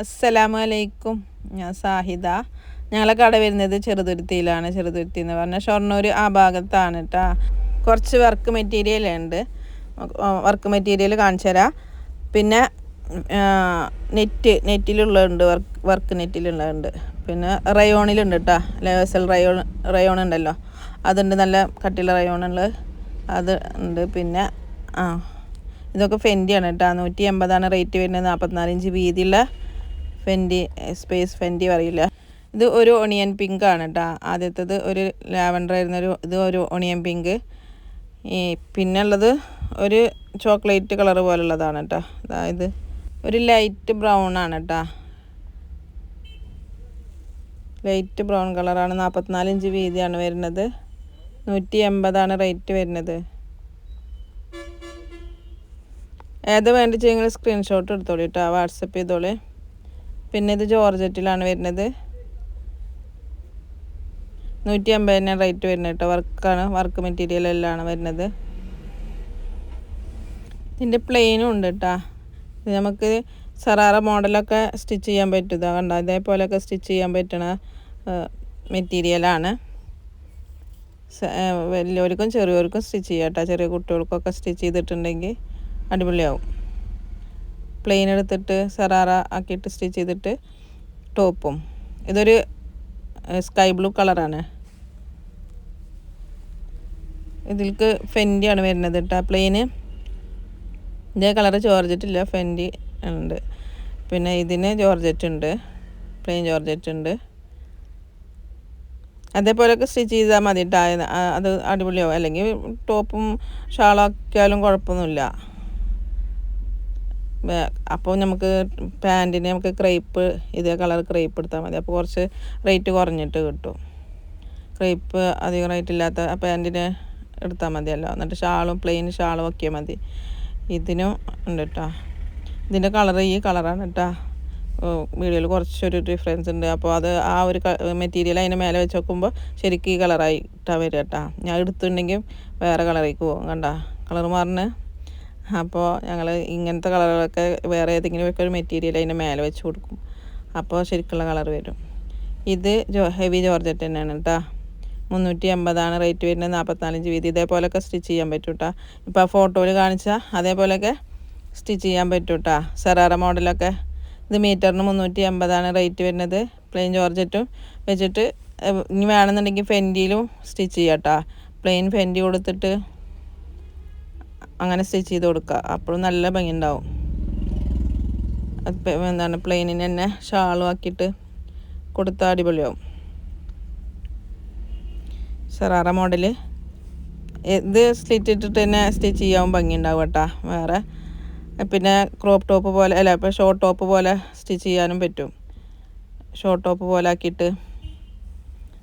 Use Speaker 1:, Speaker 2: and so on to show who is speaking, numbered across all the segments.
Speaker 1: അസ്സലാമു അലൈക്കും ഞാൻ സാഹിദ. ഞങ്ങളെ കട വരുന്നത് ചെറുതുരുത്തിയിലാണ്. ചെറുതുരുത്തി എന്ന് പറഞ്ഞാൽ ഷൊർണൂർ ആ ഭാഗത്താണ് കേട്ടോ കുറച്ച് വർക്ക് മെറ്റീരിയൽ ഉണ്ട്. വർക്ക് മെറ്റീരിയൽ കാണിച്ചു തരാം. പിന്നെ നെറ്റ് നെറ്റിലുള്ളതുണ്ട് വർക്ക് വർക്ക് നെറ്റിലുള്ളതുണ്ട്. പിന്നെ റയോണിലുണ്ട് കേട്ടോ ലേസൽ റയോൺ റയോൺ ഉണ്ടല്ലോ. അതുണ്ട് നല്ല കട്ടിയുള്ള റയോണുള്ളത് അത് ഉണ്ട്. പിന്നെ ആ ഇതൊക്കെ ഫെൻഡിയാണ് കേട്ടോ നൂറ്റി എൺപതാണ് റേറ്റ് വരുന്നത്. നാൽപ്പത്തിനാല് ഇഞ്ച് വീതിയുള്ള ഫെൻഡി സ്പേസ് ഫെൻഡി പറയില്ല. ഇത് ഒരു ഒണിയൻ പിങ്ക് ആണ് കേട്ടോ ആദ്യത്തേത് ഒരു ലാവൻഡർ ആയിരുന്ന ഒരു ഇത് ഒരു ഒണിയൻ പിങ്ക് ഈ പിന്നുള്ളത് ഒരു ചോക്ലേറ്റ് കളർ പോലുള്ളതാണ് കേട്ടോ അതായത് ഒരു ലൈറ്റ് ബ്രൗൺ ആണ് കേട്ടോ ലൈറ്റ് ബ്രൗൺ കളറാണ് നാൽപ്പത്തിനാല് ഇഞ്ച് വീതിയാണ് വരുന്നത്. നൂറ്റി എൺപതാണ് റേറ്റ് വരുന്നത്. ഏത് വേണ്ടി ചെയ്യുന്ന സ്ക്രീൻഷോട്ട് എടുത്തോളൂ കേട്ടോ വാട്സപ്പ് ചെയ്തോളൂ. പിന്നെ ഇത് ജോർജറ്റിലാണ് വരുന്നത്. നൂറ്റി അമ്പതിന് റേറ്റ് വരുന്നത് കേട്ടോ. വർക്കാണ് വർക്ക് മെറ്റീരിയൽ എല്ലാം വരുന്നത്. ഇതിന്റെ പ്ലെയിനും ഉണ്ട് കേട്ടോ. ഇത് നമുക്ക് സറാറ മോഡലൊക്കെ സ്റ്റിച്ച് ചെയ്യാൻ പറ്റും. കണ്ടോ? ഇതേപോലെയൊക്കെ സ്റ്റിച്ച് ചെയ്യാൻ പറ്റണ മെറ്റീരിയലാണ്. വലിയവർക്കും ചെറിയവർക്കും സ്റ്റിച്ച് ചെയ്യാം കേട്ടോ. ചെറിയ കുട്ടികൾക്കൊക്കെ സ്റ്റിച്ച് ചെയ്തിട്ടുണ്ടെങ്കിൽ അടിപൊളിയാവും. പ്ലെയിൻ എടുത്തിട്ട് സെറാറ ആക്കിയിട്ട് സ്റ്റിച്ച് ചെയ്തിട്ട് ടോപ്പും. ഇതൊരു സ്കൈ ബ്ലൂ കളറാണ് ഇതിൽക്ക് ഫെൻഡിയാണ് വരുന്നത് കേട്ടോ പ്ലെയിന് ഇതേ കളറ് ജോർജറ്റില്ല ഫെൻഡി ഉണ്ട്. പിന്നെ ഇതിന് ജോർജറ്റ് ഉണ്ട്. പ്ലെയിൻ ജോർജറ്റ് ഉണ്ട്. അതേപോലെയൊക്കെ സ്റ്റിച്ച് ചെയ്താൽ മതി കേട്ടോ അത് അടിപൊളിയാവും. അല്ലെങ്കിൽ ടോപ്പും ഷാളാക്കിയാലും കുഴപ്പമൊന്നുമില്ല. അപ്പോൾ നമുക്ക് പാന്റിന് നമുക്ക് ക്രേപ്പ് ഇതേ കളർ ക്രേപ്പ് എടുത്താൽ മതി. അപ്പോൾ കുറച്ച് റേറ്റ് കുറഞ്ഞിട്ട് കിട്ടും. ക്രേപ്പ് അധികം റേറ്റ് ഇല്ലാത്ത പാന്റിന് എടുത്താൽ മതിയല്ലോ. എന്നിട്ട് ഷാളും പ്ലെയിൻ ഷാളും ഒക്കെ മതി. ഇതിനും ഉണ്ട് കേട്ടോ ഇതിന്റെ കളർ ഈ കളറാണ് കേട്ടോ വീഡിയോയിൽ കുറച്ചൊരു ഡിഫറൻസ് ഉണ്ട്. അപ്പോൾ അത് ആ ഒരു മെറ്റീരിയൽ അതിന് മേലെ വെച്ച് നോക്കുമ്പോൾ ശരിക്കും ഈ കളറായിട്ടാണ് വരിക കേട്ടോ ഞാൻ എടുത്തിട്ടുണ്ടെങ്കിൽ വേറെ കളറേക്ക് പോകും കണ്ട. കളർ മാറിന് അപ്പോൾ ഞങ്ങൾ ഇങ്ങനത്തെ കളറുകളൊക്കെ വേറെ ഏതെങ്കിലും ഒക്കെ ഒരു മെറ്റീരിയൽ അതിന്റെ മേലെ വെച്ച് കൊടുക്കും. അപ്പോൾ ശരിക്കുള്ള കളർ വരും. ഇത് ജോ ഹെവി ജോർജറ്റ് തന്നെയാണ് കേട്ടോ മുന്നൂറ്റി എൺപതാണ് റേറ്റ് വരുന്നത്. നാൽപ്പത്തിനാലഞ്ച് വീതി. ഇതേപോലെയൊക്കെ സ്റ്റിച്ച് ചെയ്യാൻ പറ്റും കേട്ടോ ഇപ്പോൾ ആ ഫോട്ടോയിൽ കാണിച്ചാൽ അതേപോലെയൊക്കെ സ്റ്റിച്ച് ചെയ്യാൻ പറ്റും കേട്ടോ സെറാറ മോഡലൊക്കെ ഇത് മീറ്ററിന് മുന്നൂറ്റി എൺപതാണ് റേറ്റ് വരുന്നത് പ്ലെയിൻ ജോർജറ്റും വെച്ചിട്ട് ഇനി വേണമെന്നുണ്ടെങ്കിൽ ഫെൻഡിയിലും സ്റ്റിച്ച് ചെയ്യാം കേട്ടോ പ്ലെയിൻ ഫെൻഡി കൊടുത്തിട്ട് അങ്ങനെ സ്റ്റിച്ച് ചെയ്ത് കൊടുക്കുക അപ്പോഴും നല്ല ഭംഗി ഉണ്ടാവും എന്താണ് പ്ലെയിനിന് തന്നെ ഷാളും ആക്കിയിട്ട് കൊടുത്താൽ അടിപൊളിയാവും. സെറാറ മോഡൽ ഇത് സ്ലിറ്റ് ഇട്ടിട്ട് തന്നെ സ്റ്റിച്ച് ചെയ്യാൻ ഭംഗി ഉണ്ടാവും കേട്ടോ. വേറെ പിന്നെ ക്രോപ്പ് ടോപ്പ് പോലെ അല്ല ഇപ്പോൾ ഷോർട്ട് ടോപ്പ് പോലെ സ്റ്റിച്ച് ചെയ്യാനും പറ്റും. ഷോർട്ട് ടോപ്പ് പോലെ ആക്കിയിട്ട്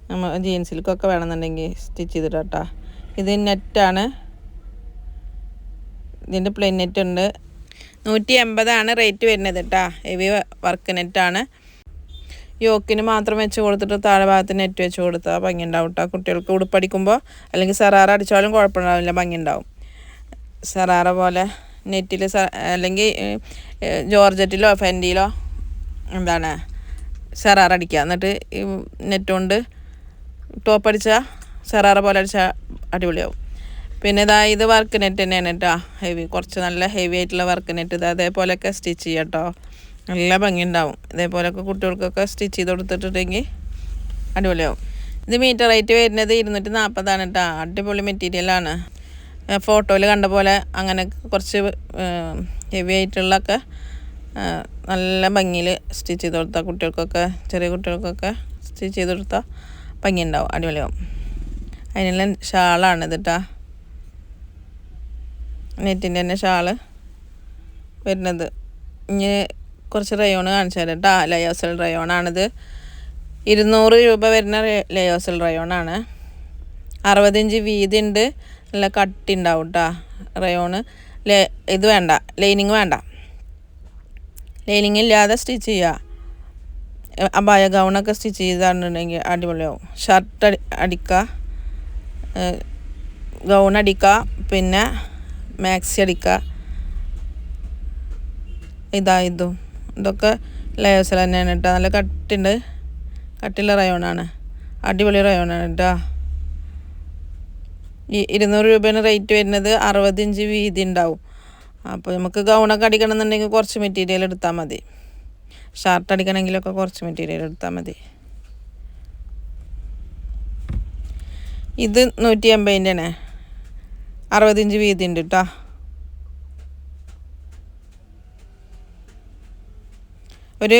Speaker 1: നമ്മൾ ജീൻസിൽക്കൊക്കെ വേണമെന്നുണ്ടെങ്കിൽ സ്റ്റിച്ച് ചെയ്തിട്ട് കേട്ടോ ഇത് നെറ്റാണ് ഇതിന്റെ പ്ലെയിൻ നെറ്റ് ഉണ്ട്. നൂറ്റി എൺപതാണ് റേറ്റ് വരുന്നത് കേട്ടോ ഹെവി വർക്ക് നെറ്റാണ് യോക്കിന് മാത്രം വെച്ച് കൊടുത്തിട്ട് താഴെ ഭാഗത്ത് നെറ്റ് വെച്ച് കൊടുത്താൽ ഭംഗി ഉണ്ടാവും കേട്ടോ കുട്ടികൾക്ക് ഉടുപ്പടിക്കുമ്പോൾ അല്ലെങ്കിൽ സറാറ അടിച്ചാലും കുഴപ്പമുണ്ടാവില്ല ഭംഗി ഉണ്ടാവും സറാറ പോലെ നെറ്റിൽ അല്ലെങ്കിൽ ജോർജറ്റിലോ ഫെൻഡിയിലോ എന്താണ് സറാറ അടിക്കുക. എന്നിട്ട് നെറ്റ് കൊണ്ട് ടോപ്പ് അടിച്ചാൽ സെറാറ പോലെ അടിച്ചാൽ അടിപൊളിയാവും. പിന്നെ ഇതാ ഇത് വർക്ക് നെറ്റ് തന്നെയാണ് കേട്ടോ ഹെവി കുറച്ച് നല്ല ഹെവി ആയിട്ടുള്ള വർക്ക് നെറ്റ് ഇത്. അതേപോലെയൊക്കെ സ്റ്റിച്ച് ചെയ്യാം കേട്ടോ നല്ല ഭംഗി ഉണ്ടാവും ഇതേപോലെയൊക്കെ കുട്ടികൾക്കൊക്കെ സ്റ്റിച്ച് ചെയ്ത് കൊടുത്തിട്ടുണ്ടെങ്കിൽ അടിപൊളിയാവും. ഇത് മീറ്റർ റേറ്റ് വരുന്നത് ഇരുന്നൂറ്റി നാൽപ്പതാണ് കേട്ടോ അടിപൊളി മെറ്റീരിയലാണ് ഫോട്ടോയിൽ കണ്ട പോലെ അങ്ങനെ കുറച്ച് ഹെവി ആയിട്ടുള്ളൊക്കെ നല്ല ഭംഗിയിൽ സ്റ്റിച്ച് ചെയ്ത് കൊടുത്താൽ കുട്ടികൾക്കൊക്കെ ചെറിയ കുട്ടികൾക്കൊക്കെ സ്റ്റിച്ച് ചെയ്ത് കൊടുത്താൽ ഭംഗി ഉണ്ടാവും അടിപൊളിയാവും. അതിനെല്ലാം ഷാളാണ് ഇത് കേട്ടോ നെറ്റിന്റെ തന്നെ ഷാൾ വരുന്നത്. ഇനി കുറച്ച് റയോൺ കാണിച്ചു തരാം കേട്ടോ ലയോസൽ റയോണാണിത്. ഇരുന്നൂറ് രൂപ വരുന്ന ലയോസൽ റയോണാണ്. അറുപത്തിഞ്ച് വീതി ഉണ്ട് നല്ല കട്ടി ഉണ്ടാവും കേട്ടോ റയോണ്. ലേ ഇത് വേണ്ട. ലൈനിങ് വേണ്ട. ലൈനിങ് ഇല്ലാതെ സ്റ്റിച്ച് ചെയ്യുക അബായ ഗൗണൊക്കെ സ്റ്റിച്ച് ചെയ്തിട്ടുണ്ടെങ്കിൽ അടിപൊളിയാവും. ഷർട്ട് അടി അടിക്കുക ഗൗൺ അടിക്കുക പിന്നെ മാക്സി അടിക്കുക. ഇതാ ഇതും. ഇതൊക്കെ ലേസൽ തന്നെയാണ് കേട്ടോ. നല്ല കട്ടുണ്ട്. കട്ടിയുള്ള റയോണാണ് അടിപൊളി റയോണാണ് കേട്ടോ. ഈ ഇരുന്നൂറ് രൂപയാണ് റേറ്റ് വരുന്നത് അറുപത് ഇഞ്ച് വീതി ഉണ്ടാവും. അപ്പോൾ നമുക്ക് ഗൗണൊക്കെ അടിക്കണം എന്നുണ്ടെങ്കിൽ കുറച്ച് മെറ്റീരിയൽ എടുത്താൽ മതി. ഷർട്ട് അടിക്കണമെങ്കിലൊക്കെ കുറച്ച് മെറ്റീരിയൽ എടുത്താൽ മതി. ഇത് നൂറ്റി എൺപതിന്റെ ആണ് അറുപത് ഇഞ്ച് വീതി ഉണ്ട് കേട്ടോ ഒരു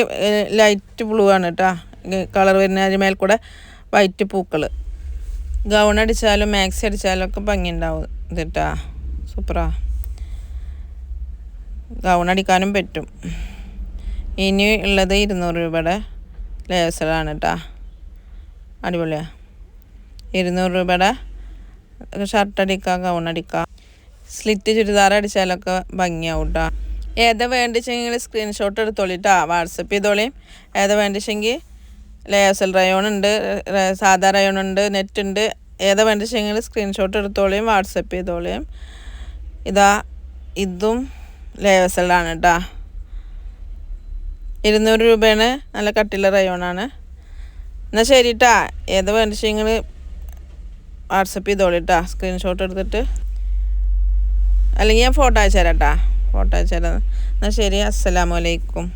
Speaker 1: ലൈറ്റ് ബ്ലൂ ആണ് കേട്ടോ കളർ വരുന്ന അതിന് മേൽ കൂടെ വൈറ്റ് പൂക്കൾ ഗൗൺ അടിച്ചാലും മാക്സി അടിച്ചാലും ഒക്കെ ഭംഗി ഉണ്ടാവും ഇത് കേട്ടാ സൂപ്പറാ. ഗൗൺ അടിക്കാനും പറ്റും. ഇനി ഉള്ളത് ഇരുന്നൂറ് രൂപയുടെ ലേസറാണ് കേട്ടോ അടിപൊളിയാണ് ഇരുന്നൂറ് രൂപയുടെ ഷർട്ട് അടിക്കാം ഗൗൺ അടിക്കാം സ്ലിറ്റ് ചുരിദാർ അടിച്ചാലൊക്കെ ഭംഗിയാവും കേട്ടോ ഏതാ വേണ്ടിച്ചെങ്കിൽ സ്ക്രീൻഷോട്ട് എടുത്തോളിട്ടാ വാട്സപ്പ് ചെയ്തോളിയും ഏതാ വേണ്ടിച്ചെങ്കിൽ ലേസൽ റയോൺ ഉണ്ട് സാധാ റയോൺ ഉണ്ട് നെറ്റ് ഉണ്ട്. ഏതാ വേണ്ടിച്ചെങ്കിൽ സ്ക്രീൻഷോട്ട് എടുത്തോളിയും വാട്സപ്പ് ചെയ്തോളിയും ഇതാ ഇതും ലേസലാണ് കേട്ടോ ഇരുന്നൂറ് രൂപയാണ് നല്ല കട്ടിയുള്ള റയോണാണ് എന്നാൽ ശരി കേട്ടാ ഏതാ വേണ്ടിച്ചെങ്കിൽ വാട്സപ്പ് ചെയ്തോളി കേട്ടോ സ്ക്രീൻഷോട്ട് എടുത്തിട്ട്. അല്ലെങ്കിൽ ഞാൻ ഫോട്ടോ അയച്ചു തരാം കേട്ടാ ഫോട്ടോ അയച്ചു തരാം എന്നാൽ ശരി അസ്സലാമലൈക്കും